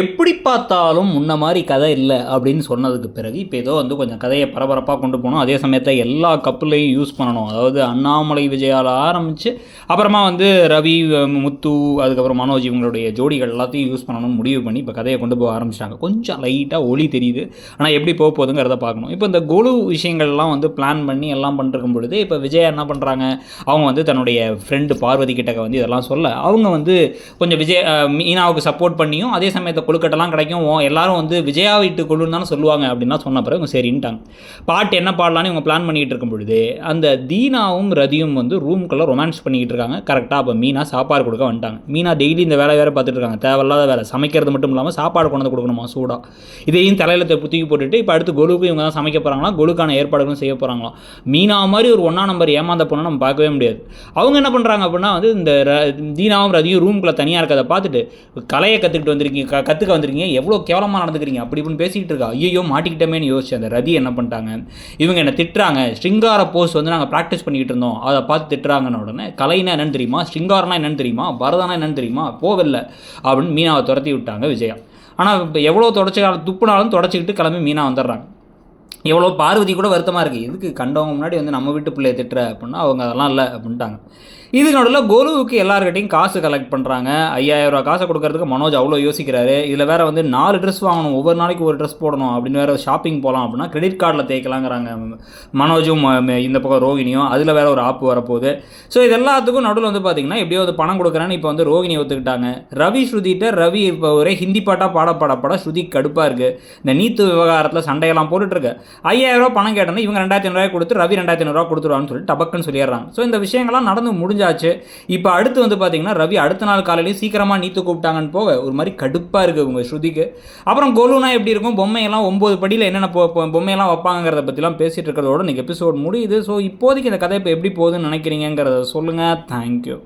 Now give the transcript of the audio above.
எப்படி பார்த்தாலும் முன்ன மாதிரி கதை இல்லை அப்படின்னு சொன்னதுக்கு பிறகு இப்போ ஏதோ வந்து கொஞ்சம் கதையை பரபரப்பாக கொண்டு போகணும் அதே சமயத்தில் எல்லா கப்புலையும் யூஸ் பண்ணணும். அதாவது அண்ணாமலை விஜயால் ஆரம்பித்து அப்புறமா வந்து ரவி முத்து அதுக்கப்புறம் மனோஜ் இவங்களுடைய ஜோடிகள் எல்லாத்தையும் யூஸ் பண்ணணும் முடிவு பண்ணி இப்போ கதையை கொண்டு போக ஆரம்பிச்சிட்டாங்க கொஞ்சம் லைட்டாக ஒளி தெரியுது. ஆனால் எப்படி போக போகுதுங்கிறத பார்க்கணும். இப்போ இந்த குழு விஷயங்கள்லாம் வந்து பிளான் பண்ணி எல்லாம் பண்ணிருக்கும் பொழுது இப்போ விஜயா என்ன பண்ணுறாங்க அவங்க வந்து தன்னுடைய ஃப்ரெண்டு பார்வதி கிட்டக்க வந்து இதெல்லாம் சொல்ல அவங்க வந்து கொஞ்சம் விஜய் மீனாவுக்கு சப்போர்ட் பண்ணியும் அதே சமயத்தில் கொழுக்கட்டெல்லாம் கிடைக்கும். எல்லாரும் வந்து விஜயா வீட்டு கொள்ளுன்னு தானே சொல்லுவாங்க அப்படின்னா சொன்ன பிறகு இவங்க சரின்ட்டாங்க. பாட்டு என்ன பாடலான்னு இவங்க பிளான் பண்ணிகிட்டு இருக்கும் பொழுது அந்த தீனாவும் ரதியும் வந்து ரூம்குள்ளே ரொமான்ஸ் பண்ணிக்கிட்டு இருக்காங்க. கரெக்டாக அப்போ மீனா சாப்பாடு கொடுக்க வந்துட்டாங்க. மீனா டெய்லி இந்த வேலை வேறு பார்த்துட்டு இருக்காங்க. தேவையில்லாத வேலை. சமைக்கிறது மட்டும் இல்லாமல் சாப்பாடு கொண்டு வந்து கொடுக்கணுமா? சூடாக இதையும் தலையில் தூக்கி போட்டுட்டு இப்போ அடுத்து கொலுக்கு இவங்க தான் சமைக்க போகிறாங்களா கொலுக்கான ஏற்பாடுகளும் செய்ய போகிறாங்களாம் மீனா மாதிரி ஒரு ஒன்றா நம்பர் ஏமாந்த பொண்ணை நம்ம பார்க்கவே முடியாது. அவங்க என்ன பண்ணுறாங்க அப்படின்னா வந்து இந்த ர- தீனாவும் ரதியும் ரூம்குள்ளே தனியாக இருக்கதை பார்த்துட்டு கலையை கற்றுக்கிட்டு வந்திருக்கீங்க. க கற்றுக்க வந்திருக்கீங்க எவ்வளோ கேவலமாக நடந்துக்கிறீங்க? அப்படி இப்படின்னு பேசிக்கிட்டு இருக்கா. ஐயோ மாட்டிக்கிட்டமேன்னு யோசிச்சு அந்த ரதி என்ன பண்ணிட்டாங்க? இவங்க என்ன திட்டுறாங்க. ஸ்ரிங்கார போஸ் வந்து நாங்கள் ப்ராக்டிஸ் பண்ணிக்கிட்டு இருந்தோம். அதை பார்த்து திட்டுறாங்கன்னு உடனே கலைனா என்னன்னு தெரியுமா? ஸ்ரிங்காரனா என்னன்னு தெரியுமா? பரதானா என்னன்னு தெரியுமா? போவில்லை அப்படின்னு மீனாவை துரத்தி விட்டாங்க விஜயா. ஆனால் இப்போ எவ்வளோ தொடச்சி துப்புனாலும் தொடச்சிக்கிட்டு கிளம்பி மீனா வந்துடுறாங்க. எவ்வளோ பார்வதி கூட வருத்தமாக இருக்குது எதுக்கு கண்டவங்க முன்னாடி வந்து நம்ம வீட்டு பிள்ளைய திட்டுற அப்படின்னா அவங்க அதெல்லாம் இல்லை அப்படின்ட்டாங்க. இதுக்கு நடுவில் கோலுவுக்கு எல்லாருக்கிட்டையும் காசு கலெக்ட் பண்ணுறாங்க ஐயாயிரம் ரூபா காசை கொடுக்கறதுக்கு மனோஜ் அவ்வளோ யோசிக்கிறாரு. இதில் வேறு வந்து நாலு ட்ரெஸ் வாங்கணும். ஒவ்வொரு நாளைக்கு ஒரு ட்ரெஸ் போடணும் அப்படின்னு வேற ஷாப்பிங் போகலாம் அப்படின்னா கிரெடிட் கார்டில் தேய்க்கலாங்கிறாங்க மனோஜும் இந்த பக்கம் ரோகிணியும். அதில் வேற ஒரு ஆப் வரப்போகுது. ஸோ இது எல்லாத்துக்கும் நடுவில் வந்து பார்த்திங்கன்னா எப்படியோ வந்து பணம் கொடுக்குறேன்னு இப்போ வந்து ரோகிணி ஒத்துக்கிட்டாங்க. ரவி ஸ்ருதிட்ட ரவி இப்போ ஒரே ஹிந்தி பாட்டாக பாட பாட பாட ஸ்ருதி கடுப்பாக இருக்குது இந்த நீத்து விவகாரத்தில் சண்டையெல்லாம் போட்டுட்ருக்கு ஐயாயிரம் ரூபா பணம் கேட்டோன்னா இவங்க ரெண்டாயிரத்தி ஐநூறுரூவா கொடுத்து ரவி ரெண்டாயிரத்தி ஐநூறுரூவா கொடுத்துருவான்னு சொல்லி டபக்குன்னு சொல்லிடுறாங்க. ஸோ இந்த விஷயங்கள்லாம் நடந்து முடிஞ்சாச்சு. இப்போ அடுத்து வந்து பார்த்தீங்கன்னா ரவி அடுத்த நாள் காலையிலேயும் சீக்கிரமாக நீத்து கூப்பிட்டாங்கன்னு போக ஒரு மாதிரி கடுப்பாக இருக்குது உங்கள் ஸ்ருதிக்கு. அப்புறம் கோலுனா எப்படி இருக்கும்? பொம்மையெல்லாம் ஒம்பது படியில் என்னென்ன பொம்மையெல்லாம் வைப்பாங்கிறத பற்றிலாம் பேசிகிட்டு இருக்கிறதோட இன்றைக்கி எபிசோட் முடியுது. ஸோ இப்போதைக்கு இந்த கதை இப்போ எப்படி போகுதுன்னு நினைக்கிறீங்கிறத சொல்லுங்கள் தேங்க்யூ